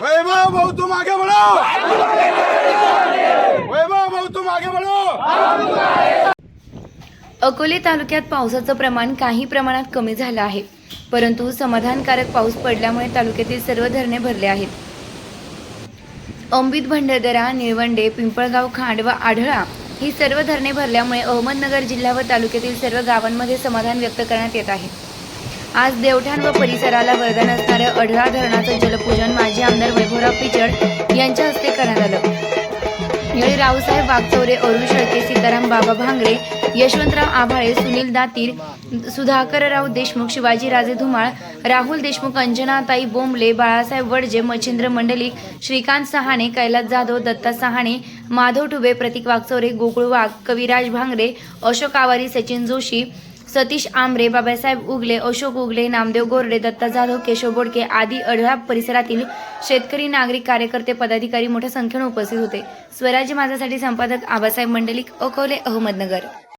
वैभव भाऊ तू मागे म्हणो वैभव भाऊ तू मागे म्हणो अकोले तालुक्यात पावसाचं प्रमाण काही प्रमाणात कमी झालं आहे. परंतु समाधानकारक पाऊस पडल्यामुळे तालुक्यातील सर्व धरणे भरले आहेत. अंबित भंडारदरा निळवंडे पिंपळगाव खांड व आढळा ही सर्व धरणे भरल्यामुळे अहमदनगर जिल्हा व तालुक्यातील सर्व गावांमध्ये समाधान व्यक्त करण्यात येत आहे. आज देवठाण व परिसराला वरदान असणाऱ्या अढळा धरणाचं जलपूजन माजी आमदार वैभवराव पिचड यांच्या हस्ते करण्यात आलं. यावेळी रावसाहेब वागचौरे अरुण शेळके सीताराम बाबा भांगरे यशवंतराव आभाळे सुनील दातीर सुधाकरराव देशमुख शिवाजीराजे धुमाळ राहुल देशमुख अंजनाताई बोंबले बाळासाहेब वडजे मच्छिंद्र मंडलिक श्रीकांत सहाणे कैलास जाधव दत्ता सहाणे माधव ठुबे प्रतीक वागचौरे गोकुळ वाघ कविराज भांगरे अशोक आवारी सचिन जोशी सतीश आमरे बाबासाहेब उगले अशोक उगले नामदेव गोरडे दत्ता जाधव केशव बोडके आदी अढळा परिसरातील शेतकरी नागरिक कार्यकर्ते पदाधिकारी मोठ्या संख्येने उपस्थित होते. स्वराज्य माझ्यासाठी संपादक आबासाहेब मंडलिक अकोले अहमदनगर.